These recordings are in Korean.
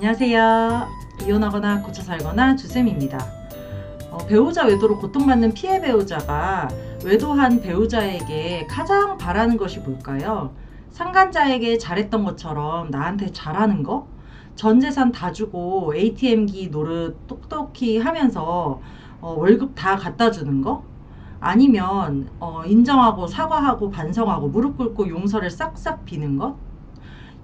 안녕하세요. 이혼하거나 고쳐 살거나 주쌤입니다. 어, 배우자 외도로 고통받는 피해 배우자가 외도한 배우자에게 가장 바라는 것이 뭘까요? 상간자에게 잘했던 것처럼 나한테 잘하는 거? 전 재산 다 주고 ATM기 노릇 똑똑히 하면서 어, 월급 다 갖다 주는 거? 아니면 어, 인정하고 사과하고 반성하고 무릎 꿇고 용서를 싹싹 비는 것?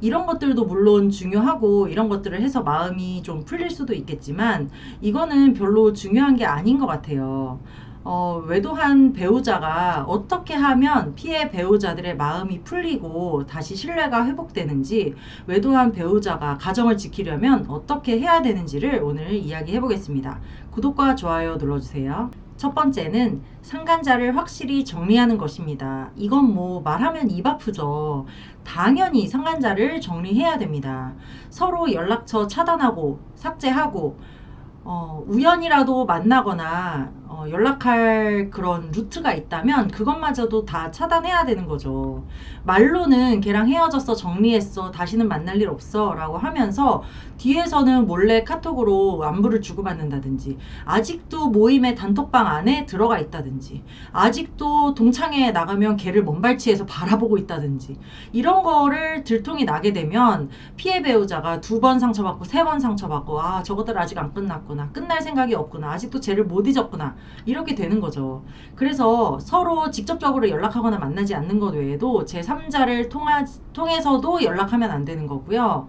이런 것들도 물론 중요하고 이런 것들을 해서 마음이 좀 풀릴 수도 있겠지만 이거는 별로 중요한 게 아닌 것 같아요. 어, 외도한 배우자가 어떻게 하면 피해 배우자들의 마음이 풀리고 다시 신뢰가 회복되는지 외도한 배우자가 가정을 지키려면 어떻게 해야 되는지를 오늘 이야기해 보겠습니다. 구독과 좋아요 눌러주세요. 첫 번째는 상간자를 확실히 정리하는 것입니다. 이건 뭐 말하면 입 아프죠. 당연히 상간자를 정리해야 됩니다. 서로 연락처 차단하고 삭제하고 어, 우연이라도 만나거나 어, 연락할 그런 루트가 있다면 그것마저도 다 차단해야 되는 거죠. 말로는 걔랑 헤어졌어, 정리했어, 다시는 만날 일 없어 라고 하면서 뒤에서는 몰래 카톡으로 안부를 주고받는다든지 아직도 모임의 단톡방 안에 들어가 있다든지 아직도 동창회에 나가면 걔를 먼발치에서 바라보고 있다든지 이런 거를 들통이 나게 되면 피해 배우자가 두 번 상처받고 세 번 상처받고 아 저것들 아직 안 끝났구나 끝날 생각이 없구나 아직도 쟤를 못 잊었구나 이렇게 되는 거죠. 그래서 서로 직접적으로 연락하거나 만나지 않는 것 외에도 제3자를 통하, 통해서도 연락하면 안 되는 거고요.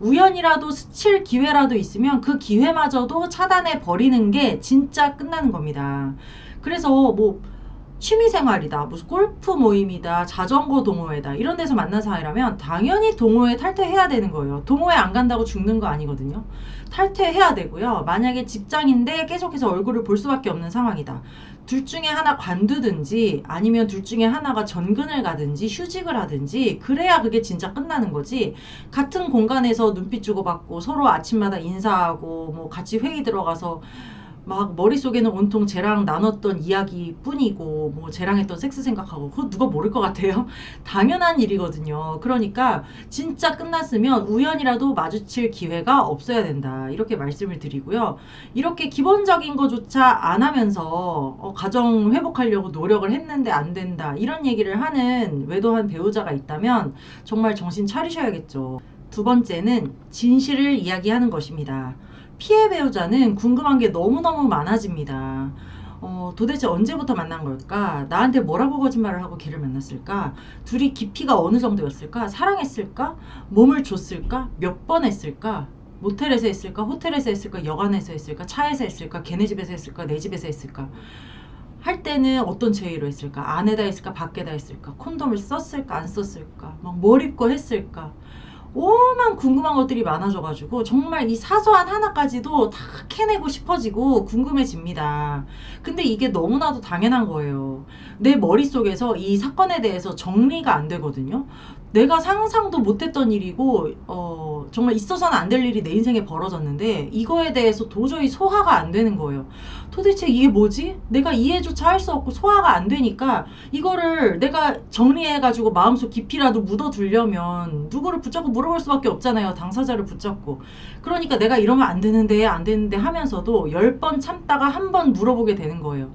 우연이라도 스칠 기회라도 있으면 그 기회마저도 차단해 버리는 게 진짜 끝나는 겁니다. 그래서 뭐 취미생활이다, 무슨 골프 모임이다, 자전거 동호회다, 이런 데서 만난 사이라면 당연히 동호회 탈퇴해야 되는 거예요. 동호회 안 간다고 죽는 거 아니거든요. 탈퇴해야 되고요. 만약에 직장인데 계속해서 얼굴을 볼 수밖에 없는 상황이다. 둘 중에 하나 관두든지 아니면 둘 중에 하나가 전근을 가든지 휴직을 하든지 그래야 그게 진짜 끝나는 거지. 같은 공간에서 눈빛 주고받고 서로 아침마다 인사하고 뭐 같이 회의 들어가서 막 머릿속에는 온통 쟤랑 나눴던 이야기 뿐이고 뭐 쟤랑 했던 섹스 생각하고 그거 누가 모를 것 같아요? 당연한 일이거든요. 그러니까 진짜 끝났으면 우연이라도 마주칠 기회가 없어야 된다. 이렇게 말씀을 드리고요. 이렇게 기본적인 거조차 안 하면서 어, 가정 회복하려고 노력을 했는데 안 된다. 이런 얘기를 하는 외도한 배우자가 있다면 정말 정신 차리셔야겠죠. 두 번째는 진실을 이야기하는 것입니다. 피해 배우자는 궁금한 게 너무너무 많아집니다. 어, 도대체 언제부터 만난 걸까? 나한테 뭐라고 거짓말을 하고 걔를 만났을까? 둘이 깊이가 어느 정도였을까? 사랑했을까? 몸을 줬을까? 몇 번 했을까? 모텔에서 했을까? 호텔에서 했을까? 여관에서 했을까? 차에서 했을까? 걔네 집에서 했을까? 내 집에서 했을까? 할 때는 어떤 제의로 했을까? 안에다 했을까? 밖에다 했을까? 콘돔을 썼을까? 안 썼을까? 막 뭘 입고 했을까? 오만 궁금한 것들이 많아져가지고 정말 이 사소한 하나까지도 다 캐내고 싶어지고 궁금해집니다. 근데 이게 너무나도 당연한 거예요. 내 머릿속에서 이 사건에 대해서 정리가 안 되거든요. 내가 상상도 못했던 일이고 어, 정말 있어서는 안 될 일이 내 인생에 벌어졌는데 이거에 대해서 도저히 소화가 안 되는 거예요. 도대체 이게 뭐지? 내가 이해조차 할 수 없고 소화가 안 되니까 이거를 내가 정리해가지고 마음속 깊이라도 묻어두려면 누구를 붙잡고 물 어볼 수밖에 없잖아요. 당사자를 붙잡고. 그러니까 내가 이러면 안 되는데 안 되는데 하면서도 열 번 참다가 한 번 물어보게 되는 거예요.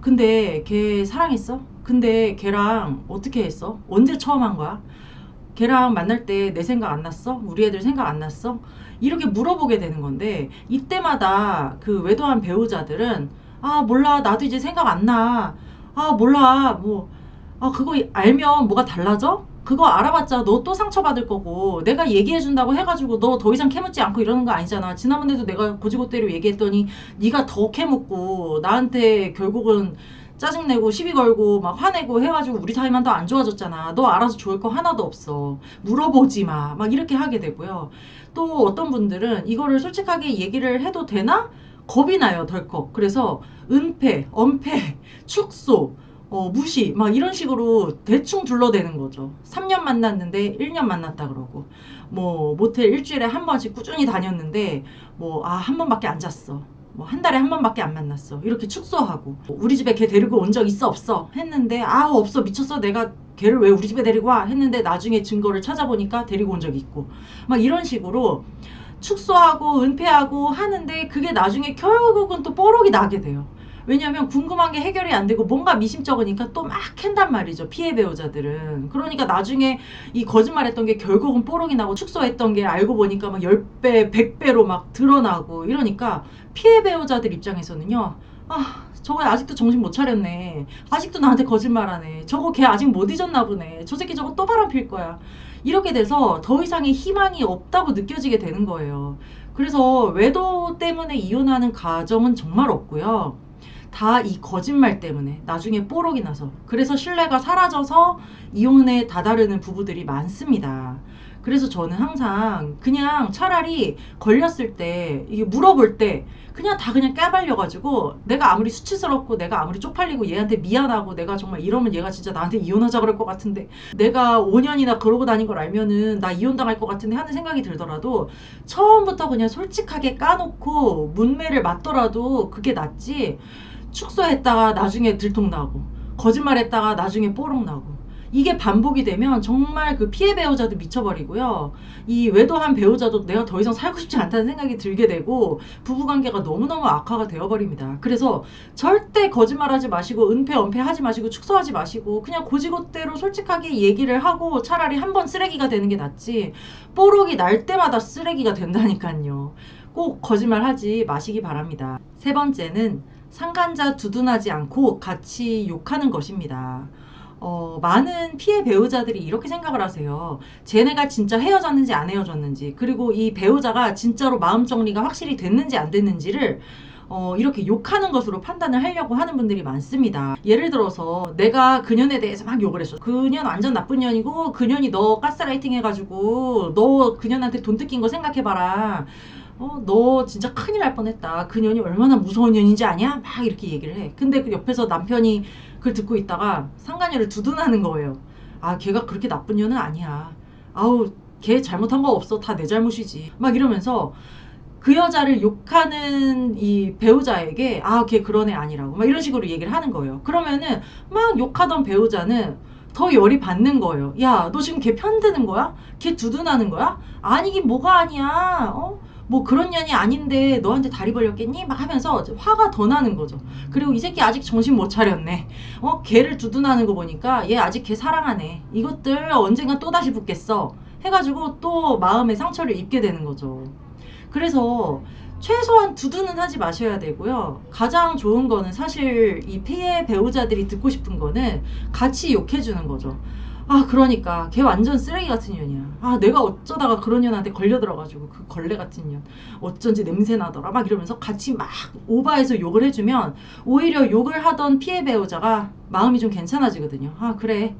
근데 걔 사랑했어? 근데 걔랑 어떻게 했어? 언제 처음 한 거야? 걔랑 만날 때 내 생각 안 났어? 우리 애들 생각 안 났어? 이렇게 물어보게 되는 건데 이때마다 그 외도한 배우자들은 아 몰라 나도 이제 생각 안 나. 아 몰라 뭐 아 그거 알면 뭐가 달라져? 그거 알아봤자 너 또 상처받을 거고 내가 얘기해준다고 해가지고 너 더 이상 캐묻지 않고 이러는 거 아니잖아. 지난번에도 내가 고지고대로 얘기했더니 네가 더 캐묻고 나한테 결국은 짜증내고 시비 걸고 막 화내고 해가지고 우리 사이만 더 안 좋아졌잖아. 너 알아서 좋을 거 하나도 없어. 물어보지 마. 막 이렇게 하게 되고요. 또 어떤 분들은 이거를 솔직하게 얘기를 해도 되나? 겁이 나요, 덜컥. 그래서 은폐, 엄폐, 축소, 어, 무시, 막 이런 식으로 대충 둘러대는 거죠. 3년 만났는데 1년 만났다 그러고, 뭐, 모텔 일주일에 한 번씩 꾸준히 다녔는데, 뭐, 아, 한 번밖에 안 잤어. 뭐, 한 달에 한 번밖에 안 만났어. 이렇게 축소하고, 우리 집에 걔 데리고 온 적 있어, 없어? 했는데, 아, 없어, 미쳤어. 내가 걔를 왜 우리 집에 데리고 와? 했는데, 나중에 증거를 찾아보니까 데리고 온적 있고, 막 이런 식으로, 축소하고 은폐하고 하는데 그게 나중에 결국은 또 뽀록이 나게 돼요. 왜냐하면 궁금한 게 해결이 안 되고 뭔가 미심쩍으니까 또 막 캔단 말이죠. 피해 배우자들은. 그러니까 나중에 이 거짓말했던 게 결국은 뽀록이 나고 축소했던 게 알고 보니까 막 10배, 100배로 막 드러나고 이러니까 피해 배우자들 입장에서는요. 아, 저거 아직도 정신 못 차렸네. 아직도 나한테 거짓말하네. 저거 걔 아직 못 잊었나 보네. 저 새끼 저거 또 바람 필 거야. 이렇게 돼서 더 이상의 희망이 없다고 느껴지게 되는 거예요. 그래서 외도 때문에 이혼하는 가정은 정말 없고요. 다 이 거짓말 때문에 나중에 뽀록이 나서 그래서 신뢰가 사라져서 이혼에 다다르는 부부들이 많습니다. 그래서 저는 항상 그냥 차라리 걸렸을 때 이게 물어볼 때 그냥 다 그냥 까발려가지고 내가 아무리 수치스럽고 내가 아무리 쪽팔리고 얘한테 미안하고 내가 정말 이러면 얘가 진짜 나한테 이혼하자 그럴 것 같은데 내가 5년이나 그러고 다닌 걸 알면은 나 이혼당할 것 같은데 하는 생각이 들더라도 처음부터 그냥 솔직하게 까놓고 문매를 맞더라도 그게 낫지 축소했다가 나중에 들통나고 거짓말했다가 나중에 뽀록 나고 이게 반복이 되면 정말 그 피해 배우자도 미쳐버리고요. 이 외도한 배우자도 내가 더 이상 살고 싶지 않다는 생각이 들게 되고 부부관계가 너무너무 악화가 되어버립니다. 그래서 절대 거짓말하지 마시고 은폐 은폐하지 마시고 축소하지 마시고 그냥 고지고대로 솔직하게 얘기를 하고 차라리 한 번 쓰레기가 되는 게 낫지 뽀록이 날 때마다 쓰레기가 된다니까요. 꼭 거짓말하지 마시기 바랍니다. 세 번째는 상간자 두둔하지 않고 같이 욕하는 것입니다. 어, 많은 피해 배우자들이 이렇게 생각을 하세요. 쟤네가 진짜 헤어졌는지 안 헤어졌는지, 그리고 이 배우자가 진짜로 마음 정리가 확실히 됐는지 안 됐는지를 어, 이렇게 욕하는 것으로 판단을 하려고 하는 분들이 많습니다. 예를 들어서 내가 그년에 대해서 막 욕을 했어. 그년 완전 나쁜 년이고 그년이 너 가스라이팅 해가지고 너 그년한테 돈 뜯긴 거 생각해봐라. 어, 너 진짜 큰일 날 뻔했다. 그 년이 얼마나 무서운 년인지 아냐? 막 이렇게 얘기를 해. 근데 그 옆에서 남편이 그걸 듣고 있다가 상간녀를 두둔하는 거예요. 아, 걔가 그렇게 나쁜 년은 아니야. 아우, 걔 잘못한 거 없어. 다 내 잘못이지. 막 이러면서 그 여자를 욕하는 이 배우자에게 아, 걔 그런 애 아니라고. 막 이런 식으로 얘기를 하는 거예요. 그러면은 막 욕하던 배우자는 더 열이 받는 거예요. 야, 너 지금 걔 편드는 거야? 걔 두둔하는 거야? 아니긴 뭐가 아니야. 어? 뭐 그런 년이 아닌데 너한테 다리 벌렸겠니? 막 하면서 화가 더 나는 거죠. 그리고 이 새끼 아직 정신 못 차렸네. 어, 걔를 두둔하는 거 보니까 얘 아직 걔 사랑하네. 이것들 언젠가 또 다시 붙겠어. 해가지고 또 마음의 상처를 입게 되는 거죠. 그래서 최소한 두두는 하지 마셔야 되고요. 가장 좋은 거는 사실 이 피해 배우자들이 듣고 싶은 거는 같이 욕해주는 거죠. 아, 그러니까 걔 완전 쓰레기 같은 년이야. 아, 내가 어쩌다가 그런 년한테 걸려들어가지고 그 걸레 같은 년 어쩐지 냄새 나더라. 막 이러면서 같이 막 오바해서 욕을 해주면 오히려 욕을 하던 피해 배우자가 마음이 좀 괜찮아지거든요. 아, 그래.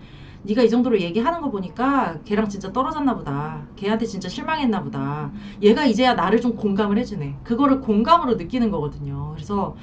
네가 이 정도로 얘기하는 거 보니까 걔랑 진짜 떨어졌나 보다. 걔한테 진짜 실망했나 보다. 얘가 이제야 나를 좀 공감을 해주네. 그거를 공감으로 느끼는 거거든요. 그래서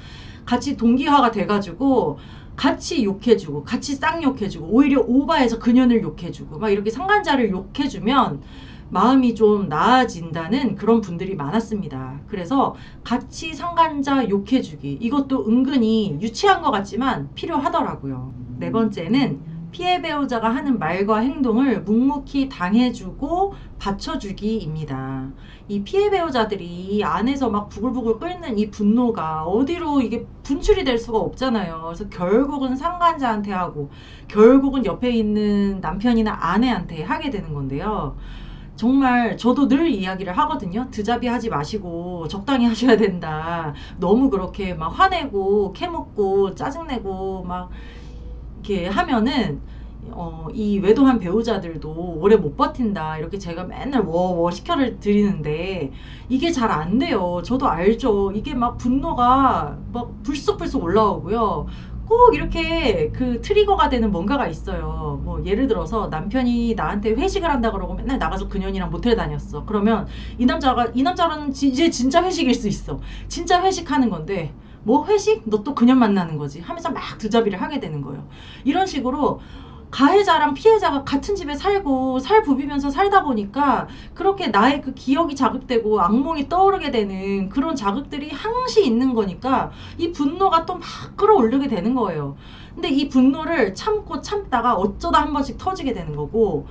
같이 동기화가 돼가지고 같이 욕해주고 같이 쌍욕해주고 오히려 오바해서 그년을 욕해주고 막 이렇게 상간자를 욕해주면 마음이 좀 나아진다는 그런 분들이 많았습니다. 그래서 같이 상간자 욕해주기 이것도 은근히 유치한 것 같지만 필요하더라고요. 네 번째는 피해 배우자가 하는 말과 행동을 묵묵히 당해주고 받쳐주기입니다. 이 피해 배우자들이 안에서 막 부글부글 끓는 이 분노가 어디로 이게 분출이 될 수가 없잖아요. 그래서 결국은 상간자한테 하고 결국은 옆에 있는 남편이나 아내한테 하게 되는 건데요. 정말 저도 늘 이야기를 하거든요. 드잡이 하지 마시고 적당히 하셔야 된다. 너무 그렇게 막 화내고 캐묻고 짜증내고 막 이렇게 하면은 어, 이 외도한 배우자들도 오래 못 버틴다. 이렇게 제가 맨날 워워 시켜를 드리는데 이게 잘 안 돼요. 저도 알죠. 이게 막 분노가 막 불쑥불쑥 올라오고요. 꼭 이렇게 그 트리거가 되는 뭔가가 있어요. 뭐 예를 들어서 남편이 나한테 회식을 한다 그러고 맨날 나가서 그년이랑 모텔 다녔어. 그러면 이 남자가 이 남자는 지- 이제 진짜 회식일 수 있어. 진짜 회식하는 건데 뭐 회식? 너 또 그년 만나는 거지 하면서 막 두잡이를 하게 되는 거예요. 이런 식으로 가해자랑 피해자가 같은 집에 살고 살 부비면서 살다 보니까 그렇게 나의 그 기억이 자극되고 악몽이 떠오르게 되는 그런 자극들이 항시 있는 거니까 이 분노가 또 막 끌어올리게 되는 거예요. 근데 이 분노를 참고 참다가 어쩌다 한 번씩 터지게 되는 거고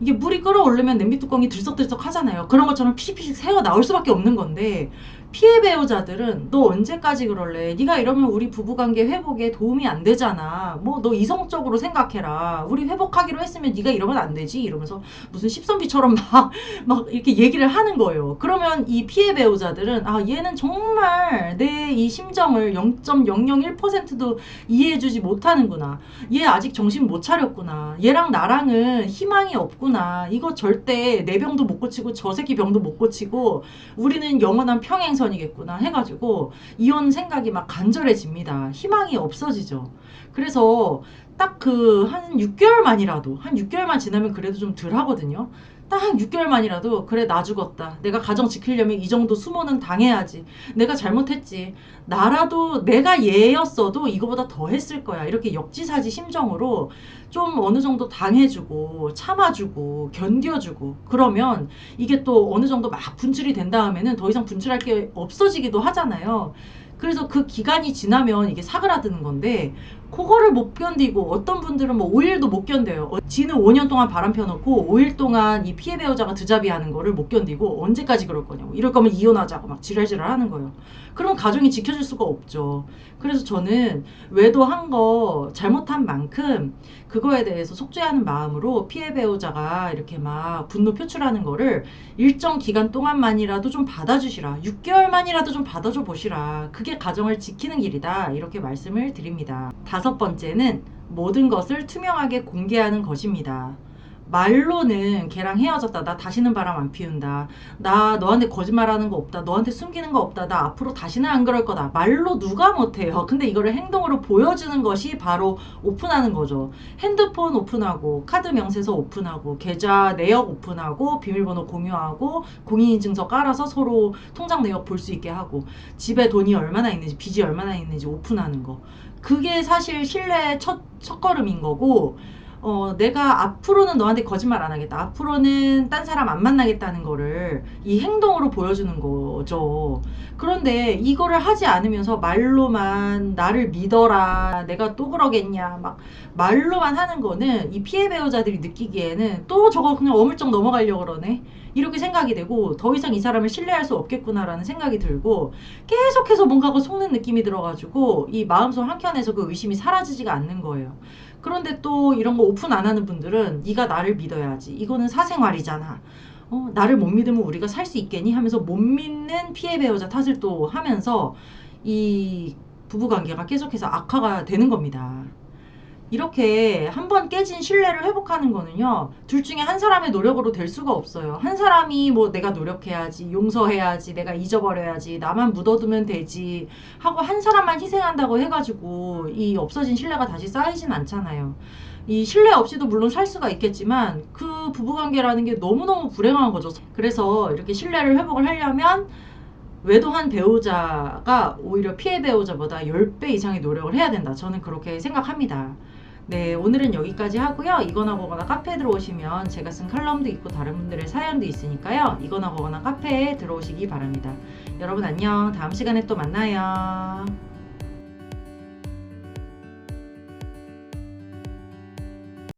이게 물이 끓어오르면 냄비 뚜껑이 들썩들썩 하잖아요. 그런 것처럼 피식피식 새어 나올 수밖에 없는 건데 피해 배우자들은 너 언제까지 그럴래? 네가 이러면 우리 부부관계 회복에 도움이 안 되잖아. 뭐 너 이성적으로 생각해라. 우리 회복하기로 했으면 네가 이러면 안 되지. 이러면서 무슨 십선비처럼 막, 막 이렇게 얘기를 하는 거예요. 그러면 이 피해 배우자들은 아 얘는 정말 내 이 심정을 0.001%도 이해해주지 못하는구나. 얘 아직 정신 못 차렸구나. 얘랑 나랑은 희망이 없구나. 이거 절대 내 병도 못 고치고 저 새끼 병도 못 고치고 우리는 영원한 평행선 이겠구나 해가지고 이혼 생각이 막 간절해집니다. 희망이 없어지죠. 그래서 딱 그 한 6개월만이라도 한 6개월만 지나면 그래도 좀 덜 하거든요. 딱 한 6개월만이라도 그래 나 죽었다. 내가 가정 지키려면 이 정도 수모는 당해야지. 내가 잘못했지. 나라도 내가 얘였어도 이거보다 더 했을 거야. 이렇게 역지사지 심정으로 좀 어느 정도 당해주고 참아주고 견뎌주고 그러면 이게 또 어느 정도 막 분출이 된 다음에는 더 이상 분출할 게 없어지기도 하잖아요. 그래서 그 기간이 지나면 이게 사그라드는 건데 그거를 못 견디고 어떤 분들은 뭐 5일도 못 견뎌요. 어, 지는 5년 동안 바람 펴놓고 5일 동안 이 피해 배우자가 드자비 하는 거를 못 견디고 언제까지 그럴 거냐고. 이럴 거면 이혼하자고 막 지랄지랄 하는 거예요. 그럼 가정이 지켜질 수가 없죠. 그래서 저는 외도한 거 잘못한 만큼 그거에 대해서 속죄하는 마음으로 피해 배우자가 이렇게 막 분노 표출하는 거를 일정 기간 동안만이라도 좀 받아주시라. 6개월만이라도 좀 받아줘 보시라. 그게 가정을 지키는 길이다. 이렇게 말씀을 드립니다. 다섯 번째는 모든 것을 투명하게 공개하는 것입니다. 말로는 걔랑 헤어졌다. 나 다시는 바람 안 피운다. 나 너한테 거짓말하는 거 없다. 너한테 숨기는 거 없다. 나 앞으로 다시는 안 그럴 거다. 말로 누가 못해요. 근데 이거를 행동으로 보여주는 것이 바로 오픈하는 거죠. 핸드폰 오픈하고 카드 명세서 오픈하고 계좌 내역 오픈하고 비밀번호 공유하고 공인인증서 깔아서 서로 통장 내역 볼 수 있게 하고 집에 돈이 얼마나 있는지 빚이 얼마나 있는지 오픈하는 거. 그게 사실 신뢰의 첫 첫걸음인 거고 어, 내가 앞으로는 너한테 거짓말 안 하겠다. 앞으로는 딴 사람 안 만나겠다는 거를 이 행동으로 보여주는 거죠. 그런데 이거를 하지 않으면서 말로만 나를 믿어라. 내가 또 그러겠냐. 막 말로만 하는 거는 이 피해 배우자들이 느끼기에는 또 저거 그냥 어물쩍 넘어가려고 그러네. 이렇게 생각이 되고 더 이상 이 사람을 신뢰할 수 없겠구나라는 생각이 들고 계속해서 뭔가가 속는 느낌이 들어가지고 이 마음속 한켠에서 그 의심이 사라지지가 않는 거예요. 그런데 또 이런 거 오픈 안 하는 분들은 네가 나를 믿어야지. 이거는 사생활이잖아. 어, 나를 못 믿으면 우리가 살 수 있겠니? 하면서 못 믿는 피해 배우자 탓을 또 하면서 이 부부 관계가 계속해서 악화가 되는 겁니다. 이렇게 한 번 깨진 신뢰를 회복하는 거는요, 둘 중에 한 사람의 노력으로 될 수가 없어요. 한 사람이 뭐 내가 노력해야지, 용서해야지, 내가 잊어버려야지, 나만 묻어두면 되지 하고 한 사람만 희생한다고 해가지고 이 없어진 신뢰가 다시 쌓이진 않잖아요. 이 신뢰 없이도 물론 살 수가 있겠지만 그 부부관계라는 게 너무너무 불행한 거죠. 그래서 이렇게 신뢰를 회복을 하려면 외도한 배우자가 오히려 피해 배우자보다 10배 이상의 노력을 해야 된다. 저는 그렇게 생각합니다. 네, 오늘은 여기까지 하고요. 이거나 거거나 카페에 들어오시면 제가 쓴 칼럼도 있고 다른 분들의 사연도 있으니까요. 이거나 거거나 카페에 들어오시기 바랍니다. 여러분 안녕. 다음 시간에 또 만나요.